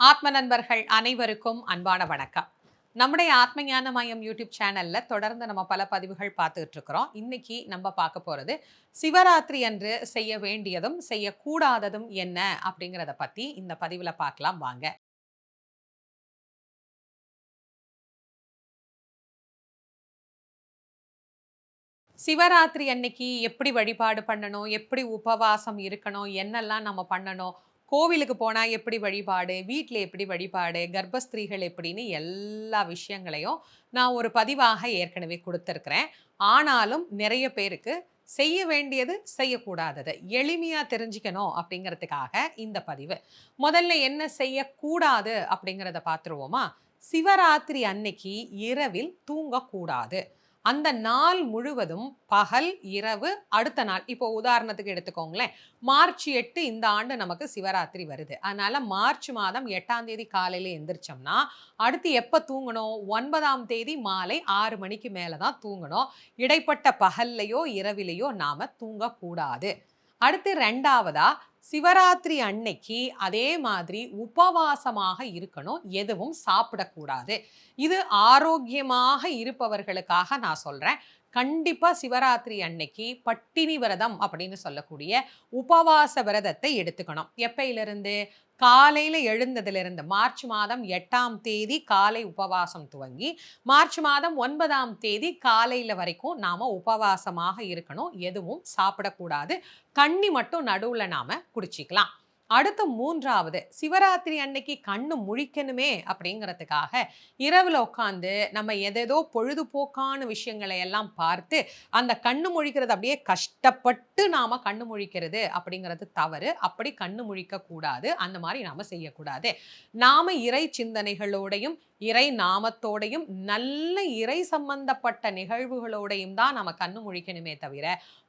ஆத்ம நண்பர்கள் அனைவருக்கும் அன்பான வணக்கம். நம்முடைய ஆத்ம ஞான மயம் யூடியூப் சேனல்ல தொடர்ந்து நம்ம பல பதிவுகள் பார்த்துட்டு இருக்கிறோம் இன்னைக்கு நம்ம பார்க்க போறது சிவராத்திரி அன்று செய்ய வேண்டியதும் செய்யக்கூடாததும் என்ன அப்படிங்கிறத பத்தி இந்த பதிவுல பார்க்கலாம் வாங்க. சிவராத்திரி அன்னைக்கு எப்படி வழிபாடு பண்ணணும் எப்படி உபவாசம் இருக்கணும் என்னெல்லாம் நம்ம பண்ணணும் கோவிலுக்கு போனால் எப்படி வழிபாடு வீட்டில் எப்படி வழிபாடு கர்ப்பஸ்திரீகள் எப்படின்னு எல்லா விஷயங்களையும் நான் ஒரு பதிவாக ஏற்கனவே கொடுத்துருக்குறேன். ஆனாலும் நிறைய பேருக்கு செய்ய வேண்டியது செய்யக்கூடாதது. எளிமையாக தெரிஞ்சுக்கணும் அப்படிங்கிறதுக்காக இந்த பதிவு. முதல்ல என்ன செய்யக்கூடாது அப்படிங்கிறத பார்த்துருவோமா? சிவராத்திரி அன்னைக்கு இரவில் தூங்கக்கூடாது. அந்த நாள் முழுவதும் பகல் இரவு அடுத்த நாள். இப்போ உதாரணத்துக்கு எடுத்துக்கோங்களேன். மார்ச் எட்டு இந்த ஆண்டு நமக்கு சிவராத்திரி வருது. அதனால மார்ச் மாதம் எட்டாம் தேதி காலையில் எந்திரிச்சோம்னா அடுத்து எப்போ தூங்கணும்? ஒன்பதாம் தேதி மாலை ஆறு மணிக்கு மேலே தான் தூங்கணும். இடைப்பட்ட பகல்லையோ இரவிலையோ நாம் தூங்கக்கூடாது. அடுத்து ரெண்டாவதாக சிவராத்திரி அன்னைக்கு அதே மாதிரி உபவாசமாக இருக்கணும் எதுவும் சாப்பிடக்கூடாது. இது ஆரோக்கியமாக இருப்பவர்களுக்காக நான் சொல்கிறேன் கண்டிப்பாக சிவராத்திரி அன்னைக்கு பட்டினி விரதம் அப்படின்னு சொல்லக்கூடிய உபவாச விரதத்தை எடுத்துக்கணும். எப்பையிலிருந்து? காலையில் எழுந்ததிலிருந்து மார்ச் மாதம் எட்டாம் தேதி காலை உபவாசம் துவங்கி மார்ச் மாதம் ஒன்பதாம் தேதி காலையில் வரைக்கும் நாம் உபவாசமாக இருக்கணும். எதுவும் சாப்பிடக்கூடாது. தண்ணி மட்டும் நடுவில் நாம் குடிச்சிக்கலாம். அடுத்து மூன்றாவது சிவராத்திரி அன்னைக்கு கண்ணு முழிக்கணுமே அப்படிங்கிறதுக்காக இரவில் உட்காந்து நம்ம எதேதோ பொழுதுபோக்கான விஷயங்களை எல்லாம் பார்த்து அந்த கண்ணு முழிக்கிறது அப்படியே கஷ்டப்பட்டு நாம் கண்ணு முழிக்கிறது அப்படிங்கிறது தவறு. அப்படி கண்ணு முழிக்கக்கூடாது. அந்த மாதிரி நாம் செய்யக்கூடாது. நாம் இறை சிந்தனைகளோடையும் இறை நாமத்தோடையும் நல்ல இறை சம்பந்தப்பட்ட நிகழ்வுகளோடையும் தான் நம்ம கண்ணு முழிக்கணுமே தவிர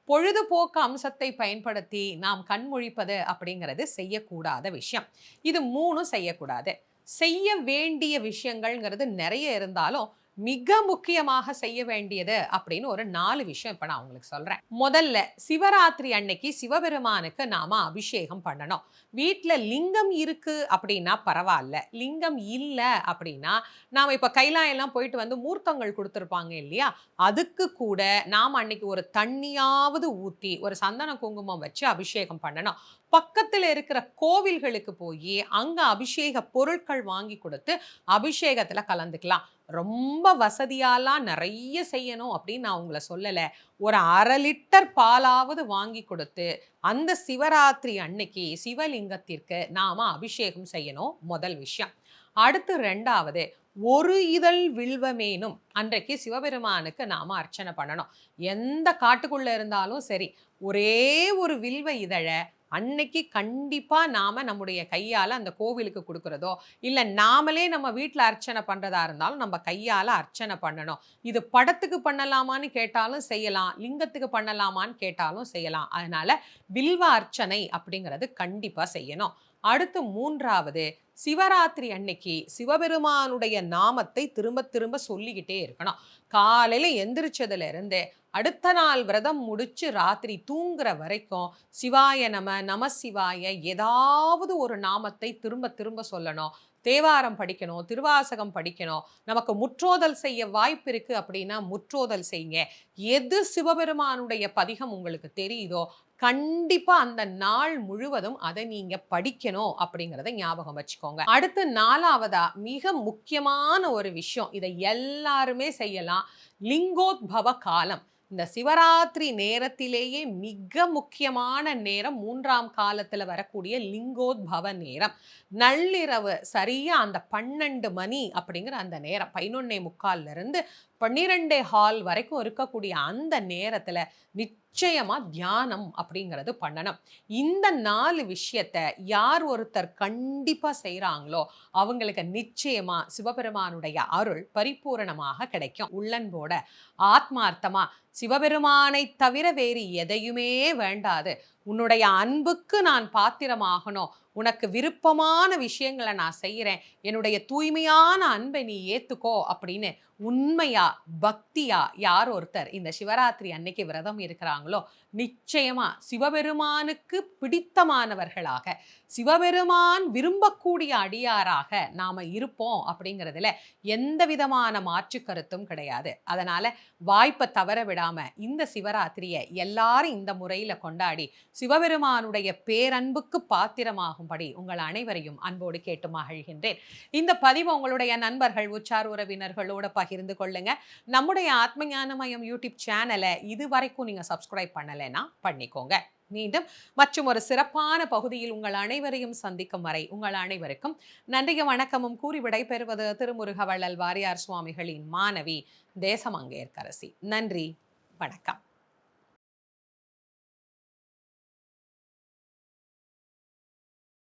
பொழுதுபோக்கு அம்சத்தை பயன்படுத்தி நாம் கண்மொழிப்பது அப்படிங்கிறது செய்யக்கூடாத விஷயம். இது மூணும் செய்யக்கூடாது. செய்ய வேண்டிய விஷயங்கள்ங்கிறது நிறைய இருந்தாலும் மிக முக்கியமாக செய்ய வேண்டியது அப்படின்னு ஒரு நாலு விஷயம் இப்போ நான் உங்களுக்கு சொல்கிறேன் முதல்ல சிவராத்திரி அன்னைக்கு சிவபெருமானுக்கு நாம அபிஷேகம் பண்ணணும். வீட்டில் லிங்கம் இருக்கு அப்படின்னா பரவாயில்ல. லிங்கம் இல்லை அப்படின்னா நாம் இப்போ கைலாயெல்லாம் போயிட்டு வந்து மூர்த்தங்கள் கொடுத்துருப்பாங்க இல்லையா? அதுக்கு கூட நாம் அன்னைக்கு ஒரு தண்ணியாவது ஊற்றி ஒரு சந்தன குங்குமம் வச்சு அபிஷேகம் பண்ணணும். பக்கத்தில் இருக்கிற கோவில்களுக்கு போய் அங்கே அபிஷேக பொருட்கள் வாங்கி கொடுத்து அபிஷேகத்தில் கலந்துக்கலாம். ரொம்ப வசதியாலாம் நிறைய செய்யணும் அப்படின்னு நான் உங்களை சொல்லலை. ஒரு அரை லிட்டர் பாலாவது வாங்கி கொடுத்து அந்த சிவராத்திரி அன்னைக்கு சிவலிங்கத்திற்கு நாம அபிஷேகம் செய்யணும் முதல் விஷயம். அடுத்து ரெண்டாவது ஒரு இதழ் வில்வமேனும் அன்றைக்கு சிவபெருமானுக்கு நாம் அர்ச்சனை பண்ணணும். எந்த காட்டுக்குள்ளே இருந்தாலும் சரி ஒரே ஒரு வில்வ இதழை அன்னைக்கு கண்டிப்பாக நாம் நம்முடைய கையால் அந்த கோவிலுக்கு கொடுக்குறதோ இல்லை நாமளே நம்ம வீட்டில் அர்ச்சனை பண்ணுறதா இருந்தாலும் நம்ம கையால் அர்ச்சனை பண்ணணும். இது படத்துக்கு பண்ணலாமான்னு கேட்டாலும் செய்யலாம் லிங்கத்துக்கு பண்ணலாமான்னு கேட்டாலும் செய்யலாம். அதனால் வில்வ அர்ச்சனை அப்படிங்கிறது கண்டிப்பாக செய்யணும். அடுத்து மூன்றாவது சிவராத்திரி அன்னைக்கு சிவபெருமானுடைய நாமத்தை திரும்ப திரும்ப சொல்லிக்கிட்டே இருக்கணும். காலையில் எந்திரிச்சதுலேருந்து அடுத்த நாள் விரதம் முடிச்சு ராத்திரி தூங்குற வரைக்கும் சிவாய நம நம சிவாய ஏதாவது ஒரு நாமத்தை திரும்ப திரும்ப சொல்லணும். தேவாரம் படிக்கணும் திருவாசகம் படிக்கணும். நமக்கு முற்றோதல் செய்ய வாய்ப்பு இருக்கு அப்படின்னா முற்றோதல் செய்யுங்க. எது சிவபெருமானுடைய பதிகம் உங்களுக்கு தெரியுதோ கண்டிப்பா அந்த நாள் முழுவதும் அதை நீங்க படிக்கணும் அப்படிங்கிறத ஞாபகம் வச்சுக்கோங்க. அடுத்து நாலாவதா மிக முக்கியமான ஒரு விஷயம். இதை எல்லாருமே செய்யலாம். லிங்கோத்பவ காலம். இந்த சிவராத்திரி நேரத்திலேயே மிக முக்கியமான நேரம் மூன்றாம் காலத்தில் வரக்கூடிய லிங்கோத்பவ நேரம். நள்ளிரவு சரியாக அந்த பன்னெண்டு மணி அப்படிங்கிற அந்த நேரம். பதினொன்னே முக்கால்லேருந்து பன்னிரெண்டே ஹால் வரைக்கும் இருக்கக்கூடிய அந்த நேரத்தில் நிச்சயமா நிச்சயமாக தியானம் அப்படிங்கிறது பண்ணணும். இந்த நாலு விஷயத்த யார் ஒருத்தர் கண்டிப்பாக செய்கிறாங்களோ அவங்களுக்கு நிச்சயமாக சிவபெருமானுடைய அருள் பரிபூரணமாக கிடைக்கும். உள்ளன்போட ஆத்மார்த்தமாக சிவபெருமானை தவிர வேறு எதையுமே வேண்டாது. உன்னுடைய அன்புக்கு நான் பாத்திரமாகணும். உனக்கு விருப்பமான விஷயங்களை நான் செய்கிறேன் என்னுடைய தூய்மையான அன்பை நீ ஏற்றுக்கோ அப்படின்னு உண்மையா பக்தியா யார் ஒருத்தர் இந்த சிவராத்திரி அன்னைக்கு விரதம் இருக்கிறாங்களோ நிச்சயமா சிவபெருமானுக்கு பிடித்தமானவர்களாக சிவபெருமான் விரும்பக்கூடிய அடியாராக நாம இருப்போம் அப்படிங்கிறதுல எந்த விதமான மாற்று கருத்தும் கிடையாது. அதனால வாய்ப்பை தவற விடாம இந்த சிவராத்திரியை எல்லாரும் இந்த முறையில கொண்டாடி சிவபெருமானுடைய பேரன்புக்கு பாத்திரமாகும் வழங்கும்படி உங்கள் அனைவரையும் அன்போடு கேட்டு மகிழ்கின்றேன். இந்த பதிவு உங்களுடைய நண்பர்கள் உச்சார் உறவினர்களோட பகிர்ந்து கொள்ளுங்க. நம்முடைய ஆத்மஞானமயம் யூடியூப் சேனலை இது வரைக்கும் நீங்க சப்ஸ்கிரைப் பண்ணலைன்னா பண்ணிக்கோங்க. மீண்டும் மற்றும் ஒரு சிறப்பான பகுதியில் உங்கள் அனைவரையும் சந்திக்கும் வரை உங்கள் அனைவருக்கும் நன்றிய வணக்கமும் கூறி விடைபெறுவது திருமுருகவள்ளல் வாரியார் சுவாமிகளின் மாணவி தேசமங்கேற்கரசி. நன்றி வணக்கம்.